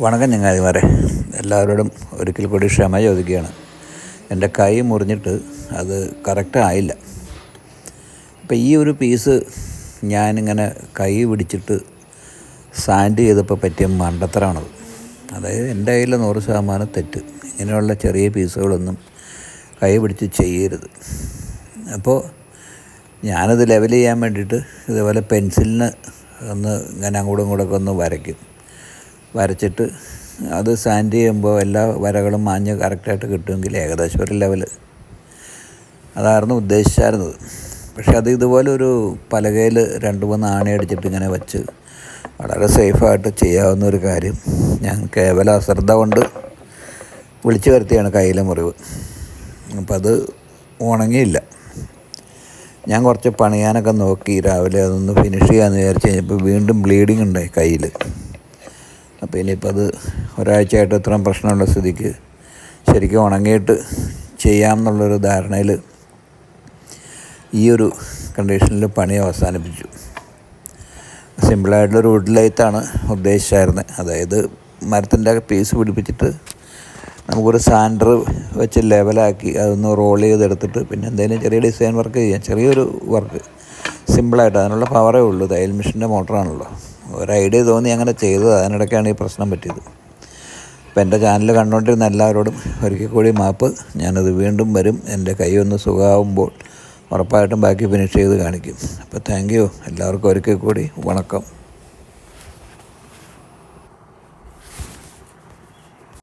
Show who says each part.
Speaker 1: വണക്കം ചങ്ങാതിമാരെ. എല്ലാവരോടും ഒരിക്കൽ കൂടി ക്ഷമ ചോദിക്കുകയാണ്. എന്റെ കൈ മുറിഞ്ഞിട്ട് അത് കറക്റ്റ് ആയില്ല. അപ്പം ഈ ഒരു പീസ് ഞാനിങ്ങനെ കൈ പിടിച്ചിട്ട് സാൻഡ് ചെയ്തപ്പോൾ പറ്റിയ മണ്ടത്തരമാണത് അതായത് എന്റെ കയ്യിൽ നൂറ് ശതമാനം തെറ്റ്. ഇങ്ങനെയുള്ള ചെറിയ പീസുകളൊന്നും കൈ പിടിച്ച് ചെയ്യരുത്. അപ്പോൾ ഞാനത് ലെവൽ ചെയ്യാൻ വേണ്ടിയിട്ട് ഇതേപോലെ പെൻസിലിന് ഒന്ന് ഇങ്ങനെ അങ്ങോട്ടും ഇങ്ങോട്ടൊക്കെ ഒന്ന് വരയ്ക്കും. വരച്ചിട്ട് അത് സാൻഡ് ചെയ്യുമ്പോൾ എല്ലാ വരകളും മാഞ്ഞ് കറക്റ്റായിട്ട് കിട്ടുമെങ്കിൽ ഏകദേശം ഒരു ലെവൽ അതായിരുന്നു ഉദ്ദേശിച്ചായിരുന്നത്. പക്ഷെ അത് ഇതുപോലെ ഒരു പലകയിൽ രണ്ട് മൂന്ന് ആണി അടിച്ചിട്ട് ഇങ്ങനെ വെച്ച് വളരെ സേഫായിട്ട് ചെയ്യാവുന്ന ഒരു കാര്യം. ഞാൻ കേവല അശ്രദ്ധ കൊണ്ട് വിളിച്ചു വരുത്തിയാണ് കയ്യിലെ മുറിവ്. അപ്പം അത് ഉണങ്ങിയില്ല. ഞാൻ കുറച്ച് പണിയാനൊക്കെ നോക്കി രാവിലെ അതൊന്ന് ഫിനിഷ് ചെയ്യാമെന്ന് വിചാരിച്ച് കഴിഞ്ഞപ്പോൾ വീണ്ടും ബ്ലീഡിങ് ഉണ്ടായി കയ്യിൽ. അപ്പോൾ ഇനിയിപ്പോൾ അത് ഒരാഴ്ചയായിട്ട് ഇത്രയും പ്രശ്നമുള്ള സ്ഥിതിക്ക് ശരിക്കും ഉണങ്ങിയിട്ട് ചെയ്യാം എന്നുള്ളൊരു ധാരണയിൽ ഈ ഒരു കണ്ടീഷനിൽ പണി അവസാനിപ്പിച്ചു. സിമ്പിളായിട്ടുള്ളൊരു വുഡ് ലൈത്താണ് ഉദ്ദേശിച്ചായിരുന്നത് അതായത് മരത്തിന്റെ പീസ് പിടിപ്പിച്ചിട്ട് നമുക്കൊരു സാൻഡർ വെച്ച് ലെവലാക്കി അതൊന്ന് റോൾ ചെയ്തെടുത്തിട്ട് പിന്നെ എന്തെങ്കിലും ചെറിയ ഡിസൈൻ വർക്ക് ചെയ്യാം. ചെറിയൊരു വർക്ക് സിമ്പിളായിട്ട് അതിനുള്ള പവറേ ഉള്ളൂ. തയ്യൽ മെഷീന്റെ മോട്ടറാണല്ലോ ഒരു ഐഡിയ തോന്നി അങ്ങനെ ചെയ്തത്. അതിനിടയ്ക്കാണ് ഈ പ്രശ്നം പറ്റിയത്. അപ്പോൾ എന്റെ ചാനൽ കണ്ടുകൊണ്ടിരുന്ന എല്ലാവരോടും ഒരിക്കൽ കൂടി മാപ്പ്. ഞാനത് വീണ്ടും വരും. എന്റെ കൈ ഒന്ന് സുഖമാകുമ്പോൾ ഉറപ്പായിട്ടും ബാക്കി ഫിനിഷ് ചെയ്ത് കാണിക്കും. അപ്പോൾ താങ്ക് യു എല്ലാവർക്കും ഒരിക്കൽ കൂടി വണക്കം.